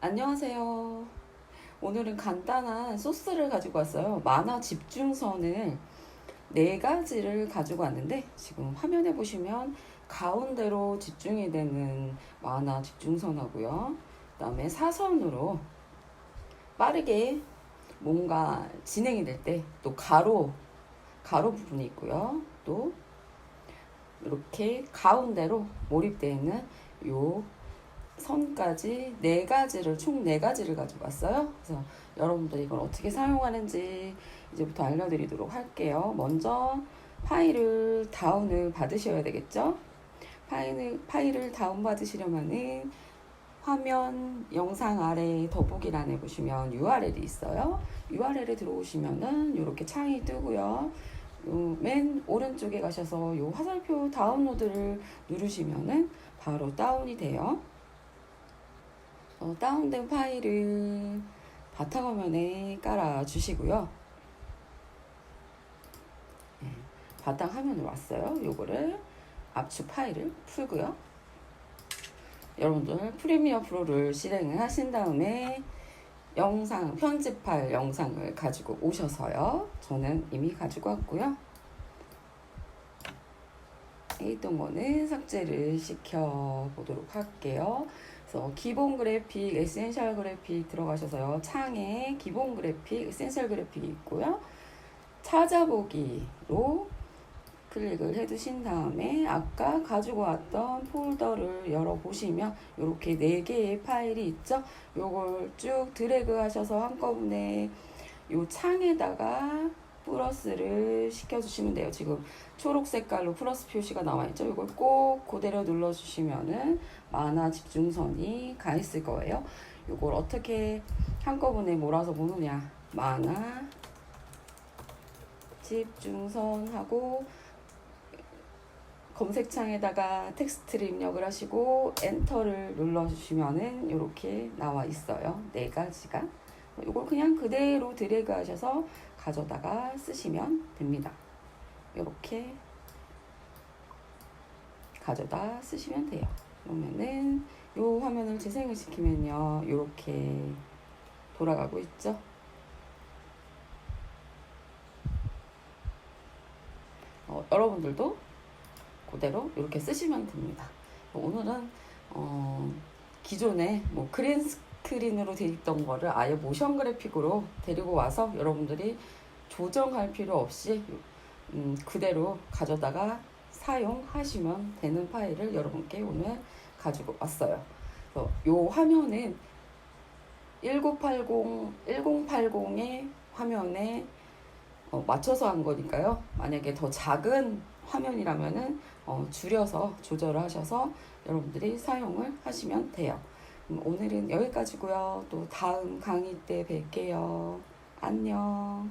안녕하세요. 오늘은 간단한 소스를 가지고 왔어요. 만화 집중선을 네 가지를 가지고 왔는데 지금 화면에 보시면 가운데로 집중이 되는 만화 집중선하고요. 그다음에 사선으로 빠르게 뭔가 진행이 될 때 또 가로 가로 부분이 있고요. 또 이렇게 가운데로 몰입되어 있는 요 선까지 네 가지를 총 네 가지를 가지고 왔어요. 그래서 여러분들 이걸 어떻게 사용하는지 이제부터 알려드리도록 할게요. 먼저 파일을 다운을 받으셔야 되겠죠? 파일을 파일을 다운 받으시려면은 화면 영상 아래 더보기란에 보시면 URL이 있어요. URL에 들어오시면은 이렇게 창이 뜨고요. 요맨 오른쪽에 가셔서 요 화살표 다운로드를 누르시면은 바로 다운이 돼요. 어, 다운된 파일을 바탕화면에 깔아 주시고요. 네, 바탕화면으로 왔어요. 요거를 압축 파일을 풀고요. 여러분들 프리미어 프로를 실행을 하신 다음에 영상 편집할 영상을 가지고 오셔서요. 저는 이미 가지고 왔고요. 있던 거는 삭제를 시켜 보도록 할게요. 그래서 기본 그래픽, 에센셜 그래픽 들어가셔서요. 창에 기본 그래픽, 에센셜 그래픽이 있고요. 찾아보기로 클릭을 해두신 다음에 아까 가지고 왔던 폴더를 열어보시면 이렇게 네 개의 파일이 있죠. 요걸 쭉 드래그 하셔서 한꺼번에 요 창에다가 플러스를 시켜주시면 돼요. 지금 초록 색깔로 플러스 표시가 나와 있죠. 이걸 꼭 그대로 눌러주시면은 만화 집중선이 가 있을 거예요. 이걸 어떻게 한꺼번에 몰아서 보느냐. 만화 집중선하고 검색창에다가 텍스트를 입력을 하시고 엔터를 눌러주시면은 이렇게 나와 있어요. 네 가지가. 이걸 그냥 그대로 드래그 하셔서 가져다가 쓰시면 됩니다. 이렇게 가져다 쓰시면 돼요. 그러면은 이 화면을 재생을 시키면요. 이렇게 돌아가고 있죠. 어, 여러분들도 그대로 이렇게 쓰시면 됩니다. 오늘은 어, 기존에 뭐 그린 스크 린으로 돼 있던 거를 아예 모션 그래픽으로 데리고 와서 여러분들이 조정할 필요 없이 음, 그대로 가져다가 사용하시면 되는 파일을 여러분께 오늘 가지고 왔어요. 요 화면은 1980, 1080의 화면에 어, 맞춰서 한 거니까요. 만약에 더 작은 화면이라면은 어, 줄여서 조절을 하셔서 여러분들이 사용을 하시면 돼요. 음, 오늘은 여기까지고요. 또 다음 강의 때 뵐게요. 안녕.